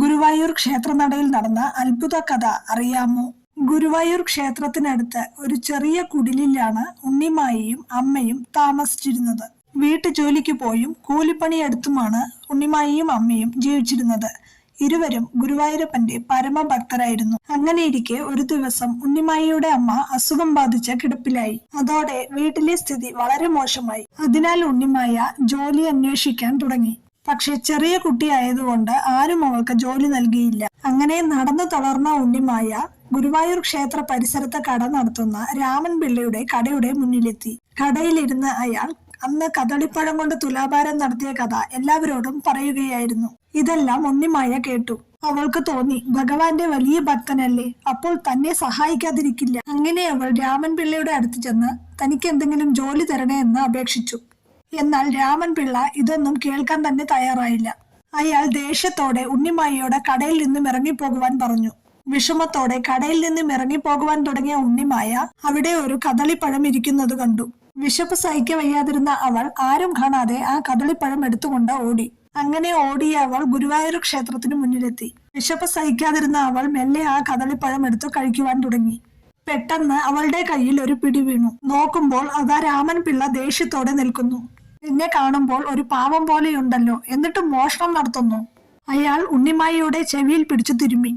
ഗുരുവായൂർ ക്ഷേത്രനടയിൽ നടന്ന അത്ഭുത കഥ അറിയാമോ? ഗുരുവായൂർ ക്ഷേത്രത്തിനടുത്ത് ഒരു ചെറിയ കുടിലിലാണ് ഉണ്ണിമായയും അമ്മയും താമസിച്ചിരുന്നത്. വീട്ടു ജോലിക്ക് പോയും കൂലിപ്പണിയെടുത്തുമാണ് ഉണ്ണിമായയും അമ്മയും ജീവിച്ചിരുന്നത്. ഇരുവരും ഗുരുവായൂരപ്പന്റെ പരമഭക്തരായിരുന്നു. അങ്ങനെയിരിക്കെ ഒരു ദിവസം ഉണ്ണിമായിയുടെ അമ്മ അസുഖം ബാധിച്ച കിടപ്പിലായി. അതോടെ വീട്ടിലെ സ്ഥിതി വളരെ മോശമായി. അതിനാൽ ഉണ്ണിമായ ജോലി അന്വേഷിക്കാൻ തുടങ്ങി. പക്ഷെ ചെറിയ കുട്ടിയായതുകൊണ്ട് ആരും അവൾക്ക് ജോലി നൽകിയില്ല. അങ്ങനെ നടന്നു തളർന്ന ഉണ്ണിമായ ഗുരുവായൂർ ക്ഷേത്ര പരിസരത്ത് കട നടത്തുന്ന രാമൻ പിള്ളയുടെ കടയുടെ മുന്നിലെത്തി. കടയിലിരുന്ന് അയാൾ അന്ന് കദളിപ്പഴം കൊണ്ട് തുലാഭാരം നടത്തിയ കഥ എല്ലാവരോടും പറയുകയായിരുന്നു. ഇതെല്ലാം ഉണ്ണിമായ കേട്ടു. അവൾക്ക് തോന്നി ഭഗവാന്റെ വലിയ ഭക്തനല്ലേ അപ്പോൾ തന്നെ സഹായിക്കാതിരിക്കില്ല. അങ്ങനെ അവൾ രാമൻ പിള്ളയുടെ അടുത്ത് ചെന്ന് തനിക്ക് എന്തെങ്കിലും ജോലി തരണേ എന്ന് അപേക്ഷിച്ചു. എന്നാൽ രാമൻ പിള്ള ഇതൊന്നും കേൾക്കാൻ തന്നെ തയ്യാറായില്ല. അയാൾ ദേഷ്യത്തോടെ ഉണ്ണിമായയോട് കടയിൽ നിന്നും ഇറങ്ങിപ്പോകുവാൻ പറഞ്ഞു. വിഷമത്തോടെ കടയിൽ നിന്നും ഇറങ്ങിപ്പോകുവാൻ തുടങ്ങിയ ഉണ്ണിമായ അവിടെ ഒരു കദളിപ്പഴം ഇരിക്കുന്നത് കണ്ടു. വിശപ്പ് സഹിക്ക വയ്യാതിരുന്ന അവൾ ആരും കാണാതെ ആ കദളിപ്പഴം എടുത്തുകൊണ്ട് ഓടി. അങ്ങനെ ഓടിയ അവൾ ഗുരുവായൂർ ക്ഷേത്രത്തിന് മുന്നിലെത്തി. വിശപ്പ് സഹിക്കാതിരുന്ന അവൾ മെല്ലെ ആ കദളിപ്പഴം എടുത്തു കഴിക്കുവാൻ തുടങ്ങി. പെട്ടെന്ന് അവളുടെ കയ്യിൽ ഒരു പിടി വീണു. നോക്കുമ്പോൾ അതാ രാമൻ പിള്ള ദേഷ്യത്തോടെ നിൽക്കുന്നു. എന്നെ കാണുമ്പോൾ ഒരു പാവം പോലെയുണ്ടല്ലോ എന്നിട്ട് മോഷണം നടത്തുന്നു. അയാൾ ഉണ്ണിമായയുടെ ചെവിയിൽ പിടിച്ചു തിരുമ്മി.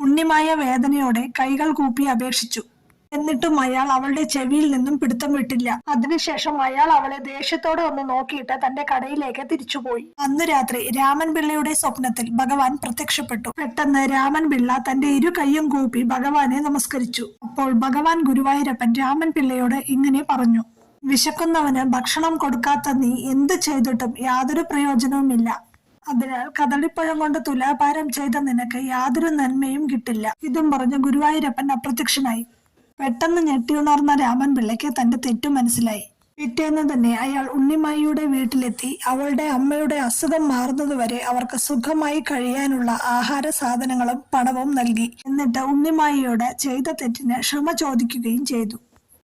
ഉണ്ണിമായ വേദനയോടെ കൈകൾ കൂപ്പി അപേക്ഷിച്ചു. എന്നിട്ടും അയാൾ അവളുടെ ചെവിയിൽ നിന്നും പിടുത്തം വിട്ടില്ല. അതിനുശേഷം അയാൾ അവളെ ദേഷ്യത്തോടെ ഒന്ന് നോക്കിയിട്ട് തന്റെ കടയിലേക്ക് തിരിച്ചുപോയി. അന്ന് രാത്രി രാമൻ പിള്ളയുടെ സ്വപ്നത്തിൽ ഭഗവാൻ പ്രത്യക്ഷപ്പെട്ടു. പെട്ടെന്ന് രാമൻ പിള്ള തന്റെ ഇരു കൈയും കൂപ്പി ഭഗവാനെ നമസ്കരിച്ചു. അപ്പോൾ ഭഗവാൻ ഗുരുവായൂരപ്പൻ രാമൻ പിള്ളയോട് ഇങ്ങനെ പറഞ്ഞു വിശക്കുന്നവന് ഭക്ഷണം കൊടുക്കാത്ത നീ എന്ത് ചെയ്തിട്ടും യാതൊരു പ്രയോജനവുമില്ല. അതിനാൽ കദളിപ്പഴം കൊണ്ട് തുലാഭാരം ചെയ്ത നിനക്ക് യാതൊരു നന്മയും കിട്ടില്ല. ഇതും പറഞ്ഞ് ഗുരുവായൂരപ്പൻ അപ്രത്യക്ഷനായി. പെട്ടെന്ന് ഞെട്ടിയുണർന്ന രാമൻ പിള്ളയ്ക്ക് തന്റെ തെറ്റു മനസ്സിലായി. പിറ്റേന്ന് തന്നെ അയാൾ ഉണ്ണിമായിയുടെ വീട്ടിലെത്തി. അവളുടെ അമ്മയുടെ അസുഖം മാറുന്നതുവരെ അവർക്ക് സുഖമായി കഴിയാനുള്ള ആഹാര സാധനങ്ങളും പണവും നൽകി. എന്നിട്ട് ഉണ്ണിമായിയോട് ചെയ്ത തെറ്റിന് ക്ഷമ ചോദിക്കുകയും ചെയ്തു.